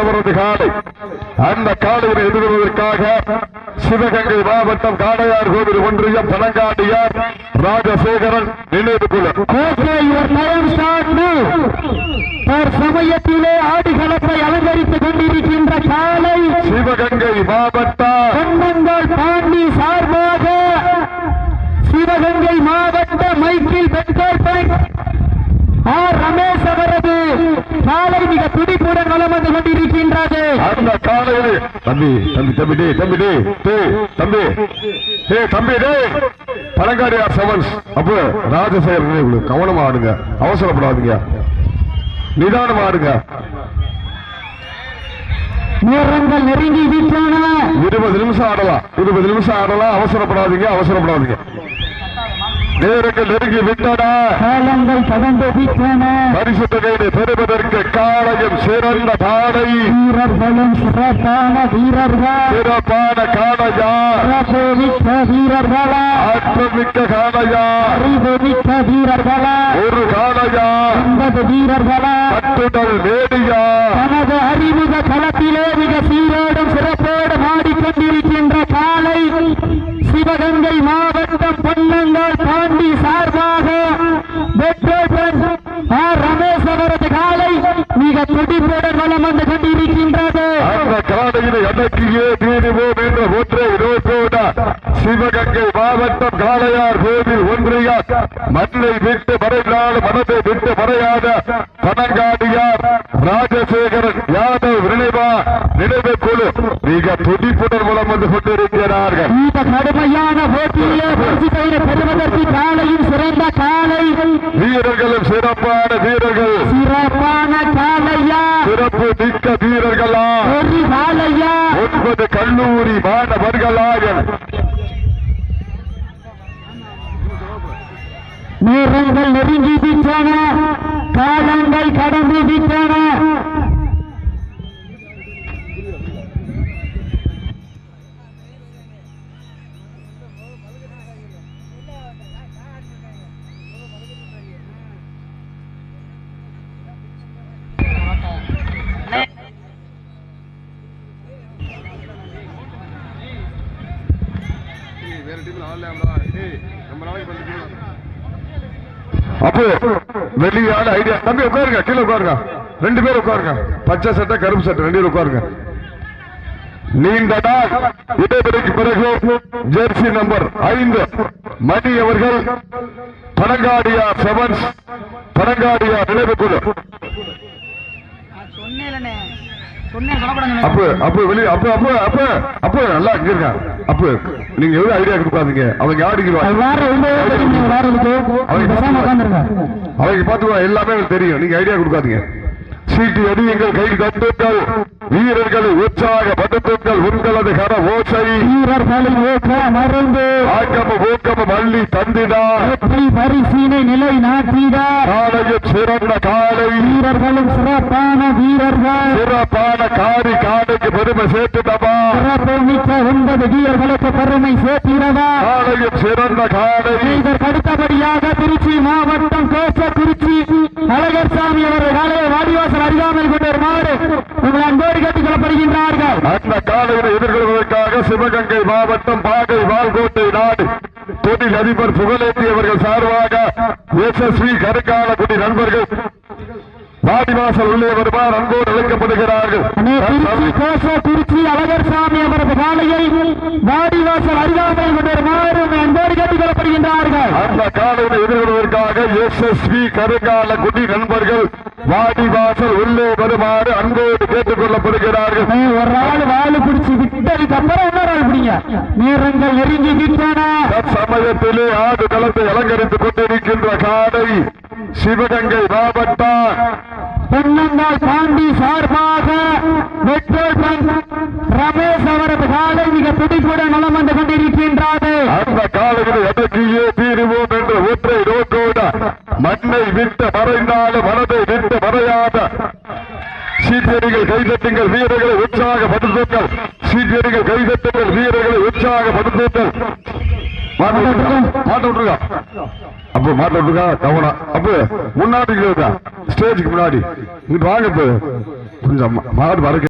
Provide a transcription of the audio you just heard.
ரமேசவரது காலை அந்த காலையை எதிர்கொள்வதற்காக சிவகங்கை மாவட்டம் காடையார் கோவில் ஒன்றியம் பனங்காடியார் ராஜசேகரன் நினைவு சமயத்திலே ஆடுகளத்தை அலங்கரித்துக் கொண்டிருக்கின்ற காலை சிவகங்கை மாவட்டம். கொண்டங்கள் பாண்டி சார்பாக சிவகங்கை மாவட்ட மைக்கில் பெட்ரோல் பங்க் ஆர் ரமேஷ் அவரது காலை மிக துடிப்புடன் வலம் வந்து கொண்டிருக்கின்றது அந்த காலையில் தம்பி தம்பி தம்பி டே தம்பி டே டே தம்பி டே தம்பி டே பழங்காடியார் செவன்ஸ் அப்போ ராஜசேகர் நினைவு கவனமா ஆடுங்க அவசரப்படாதீங்க. நிதானமா ஆடுங்க. நேரங்கள் நெருங்கி இருபது நிமிஷம் ஆடலாம் இருபது நிமிஷம் ஆடலாம் அவசரப்படாதீங்க அவசரப்படாதீங்க. நேரங்கள் நெருங்கி விட்டன. காலங்கள் கடந்து விட்டன. பரிசு தொகையை பெறுவதற்கு காலையும் சிறந்த காலை வீரர்களும் சிறப்பான வீரர்கள். சிறப்பான காளையா. சிறப்பு மிக்க வீரர்களா. ஆற்றமிக்க காளையா. அறிவு மிக்க வீரர்களா. ஒரு காளையா. ஒன்பது வீரர்களா. கட்டுடல் வேடியா தனது அறிமுக களத்திலே மிக சீரோடும் சிறப்போடும் ஆடிக்கொண்டிருக்கின்ற காலை சிவகங்கை மாவட்டம் பொன்னங்கால் பாண்டி சார்பாக பெட்ரோல் ஆர் ரமேஷ் அவரது காலை மிக துடிப்புடன் வலம் வந்து கொண்டிருக்கின்றது. அந்த காலையினை அடக்கியே தீருவோம் என்ற ஒன்றை நோக்கோட சிவகங்கை மாவட்டம் காளையார் கோவில் ஒன்றிய மண்ணை விட்டு மறைந்தாலும் மனதை விட்டு மறையாத பனங்காடியார் ராஜசேகரன் யாதவ் நினைவா நினைவு குழு மிக துடிப்புடன் மூலம் வந்து கொண்டிருக்கிறார்கள். இந்த கடுமையான போட்டியிலே பரிசு பெறுவதற்கு சிறந்த காலை வீரர்களும் சிறப்பான வீரர்கள். சிறப்பான காலையா. சிறப்பு மிக்க வீரர்களா. ஒரு காலையா. ஒன்பது கல்லூரி மாணவர்களாக நேரங்கள் நெருங்கி விட்டன. அப்போ வெளியான ஐடியா தம்பி உட்காருங்க கீழே உட்காருங்க. ரெண்டு பேரும் உட்காருங்க. பச்சை சட்டை கருப்பு சட்டை ரெண்டு பேரும் உட்காருங்க. நீண்ட நாள் இடைவெளிக்கு பிறகு ஜெர்சி நம்பர் ஐந்து மணி அவர்கள் பனங்காடியார் செவன்ஸ் பனங்காடியார் நினைவு குழு அப்ப அப்ப வெளிய அப்ப அப்ப அப்ப அப்ப நல்லா இங்க அப்ப நீங்க எவ்வளவு ஐடியா கொடுக்காதீங்க. அவங்க அவங்க பாத்துக்கோ எல்லாமே தெரியும். நீங்க ஐடியா கொடுக்காதீங்க. சீட்டி அடியுங்கள் கை தட்டுங்கள் வீரர்களை உற்சாகப்படுத்துங்கள். உங்களது கர ஓசை. வீரர்களின் ஓட்ட மறைந்து. ஆக்கம ஊக்கம மல்லி தந்திடா. வெற்றி பரிசீனை நிலை நாட்டிட. காலையும் சிறந்த காலை. வீரர்களும் சிறப்பான வீரர்கள். சிறப்பான காரி காலைக்கு பெருமை சேர்த்துடவா சிறப்பு மிக்க ஒன்பது வீரர்களுக்கு பெருமை சேர்த்திடவா. காலையும் சிறந்த காலை. இதற்கு அடுத்தபடியாக திருச்சி மாவட்டம் கோசக்குறிச்சி. அழகர் சாமி அவர்கள் காலையை வாடிவாசல் அருகாமல் கொண்டு வருமாறு உங்கள் அன்போடு கேட்டுக் கொள்ளப்படுகின்றார்கள் அந்த காலையில் எதிர்கொள்வதற்காக சிவகங்கை மாவட்டம் பாகை வால்கோட்டை நாடு தொழில் அதிபர் புகழேந்தியவர்கள் சார்பாக எஸ்எஸ்வி கருக்காலக்குடி நண்பர்கள் வாடிவாசல் உள்ளே வருமாறு அன்போடு அழைக்கப்படுகிறார்கள். திருச்சி கோச திருச்சி அழகர் சாமி அவரது காலையை வாடிவாசல் அருகாமல் கொண்டு வருமாறு அன்போடு கேட்டுக் கொள்ளப்படுகின்றார்கள் அந்த காலையில் எதிர்கொள்வதற்காக எஸ்எஸ்வி கருங்காலக்குடி நண்பர்கள் வாடிவாசல் உள்ளே வருமாறு அன்போடு கேட்டுக் கொள்ளப்படுகிறார்கள். ஒரு ஆள் வாழு பிடிச்சு விட்டதுக்கு அப்புறம் இன்னொரு ஆள் பிடிங்க. நேரங்கள் நெருங்கி விட்டன சமயத்திலே ஆடு களத்தை அலங்கரித்துக் கொண்டிருக்கின்ற காடை சிவகங்கை மாவட்டம். பொன்னங்கால் பாண்டி சார்பாக பெட்ரோல் பங்க் ரமேஷ் அவரது காலை மிக துடிப்புடன் நலம் வந்து கொண்டிருக்கின்றது அந்த காலையில் அடக்கியே தீருவோம் என்ற ஒற்றை நோக்கோட மண்ணை மறைந்தாலும் மனதை விட்டு மறையாத சீட்டியடிகள் கைதட்டுங்கள் வீரர்களை உற்சாகப்படுத்துங்கள். சீட்டியடிகள் கைதட்டுங்கள் வீரர்களை உற்சாகப்படுத்துங்கள். மாட்ட விட்டுருக்கா? அப்ப மாட்ட விட்டுருக்கா? கவனம். அப்ப முன்னாடி ஸ்டேஜுக்கு முன்னாடி. வாங்க மாடு மறக்க